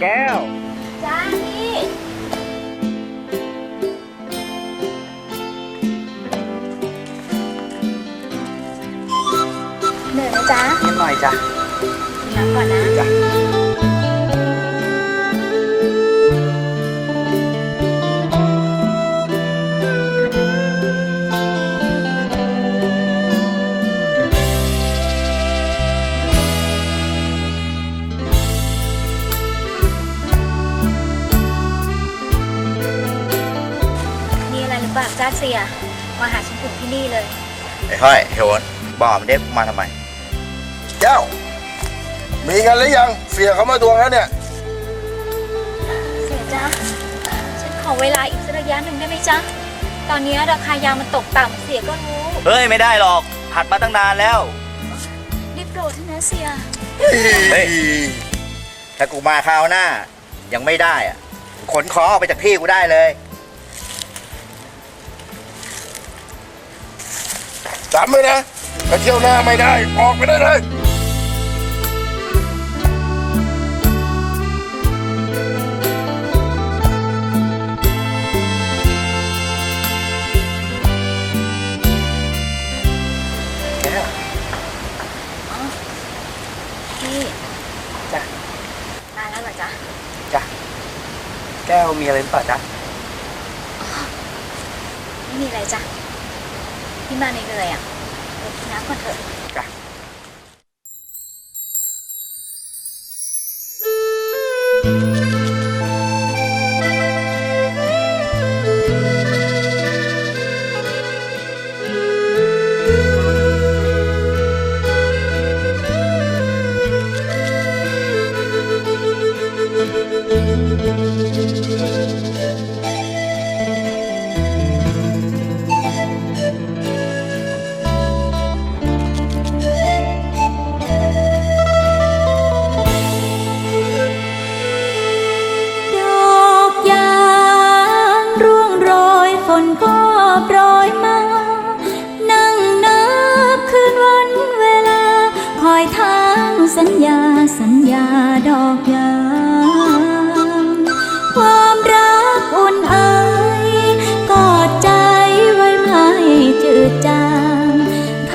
แก้ว จ้าพี่เหนื่อยไหมจ๊ะนิดหน่อยจ้ะกินน้ำก่อนนะ จ้ะ มีอะไรหรือเปจ้าเสีย มาหาฉันถึงที่นี่เลย ไอ้ห้อยเฮวนบอกมันเด็กมาทำไม เจ้า มีกันหรือยังเสียเขามาทวงแล้วเนี่ย เสียจ้าฉันขอเวลาอีกสักระยะหนึ่งได้ไหมจ๊ะ ตอนนี้ราคายางมันตกต่ำเสียก็รู้เฮ้ย ไม่ได้หรอกผัดมาตั้งนานแล้ว รีบโปรดเถอะนะเสีย เฮ้ย ถ้ากูมาคราวหน้า ยังไม่ได้อะขนของออกไปจากที่กูได้เลย จำไว้นะถ้าเที่ยวหน้าไม่ได้ ออกไปได้เลยแก้วพี่จ้ะ มาแล้วเหรอจ๊ะ จ้ะ แก้วมีอะไรหรือเปล่าจ๊ะ ไม่มีอะไรจ้ะ พี่มาเหนื่อยๆอะไปกินน้ำก่อนเถอะ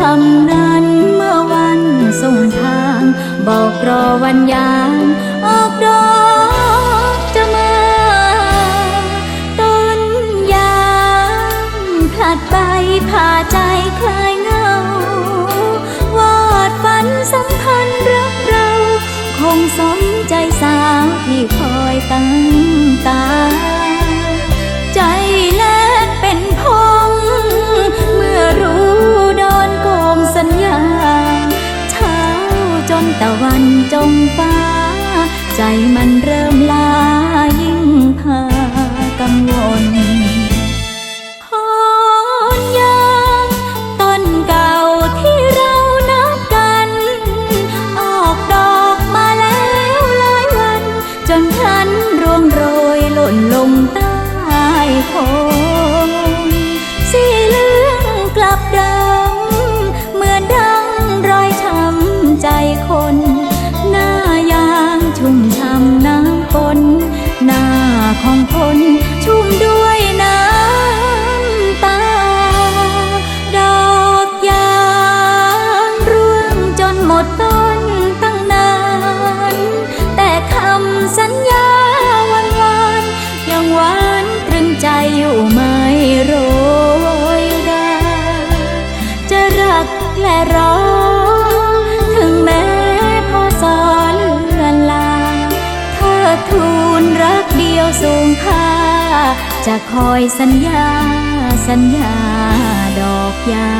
คำนั้นเมื่อวันส่งทาง บอกรอวันยางออกดอกจะมาต้นยางผลัดใบผ่าใจคลายเงาวาดฝันสัมพันธ์รักเรา คงสมใจสาวที่คอยตั้ง นร่วงโรย ไม่โรยราจะรักและรอ ถึงแม้พอสอนเลื่อนลาเธอทูลรักเดียวสูงค่า จะคอยสัญญา สัญญาดอกยา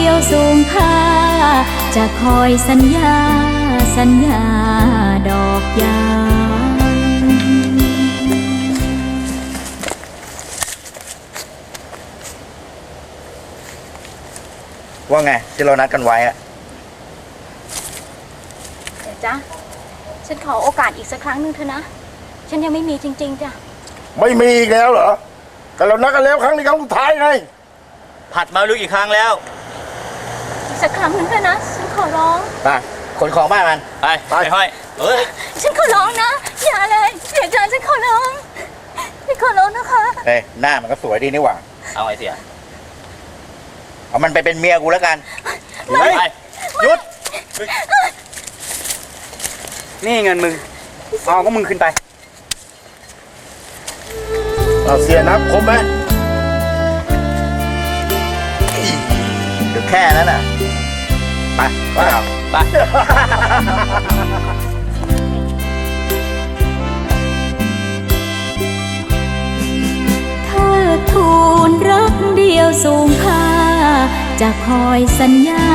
ดียวสูงค่า จะคอยสัญญา สัญญาดอกยางว่าไง ที่เรานัดกันไว้อะเสียจ้ะฉันขอโอกาสอีกสักครั้งหนึ่งเถอะนะ ฉันยังไม่มีจริง ๆจ้ะไม่มีอีกแล้วเหรอ แต่เรานัดกันแล้วครั้งนี้ครั้งสุดท้ายไง ผัดมารู้กี่ครั้งแล้วอีก สักครั้งหนึ่งเถอะนะ ฉันขอร้อง ไปขนของบ้านมัน ไปไปห้อยเอ้ยฉันขอร้องนะ อย่าเลยเสียจ้ะฉันขอร้องฉันขอร้องนะคะเฮ้ยหน้ามันก็สวยดีนี่หว่า เอาไอ้เสียเอามันไปเป็นเมียกูแล้วกันไปไปหยุด นี่เงินมึง เอาก็มึงขึ้นไป เอาเสียนับคมไหมเดี๋ยวแค่นั้นน่ะ ไปไปเอาไปเธอทูลรักเดียวสูงค่าจะคอยสัญญา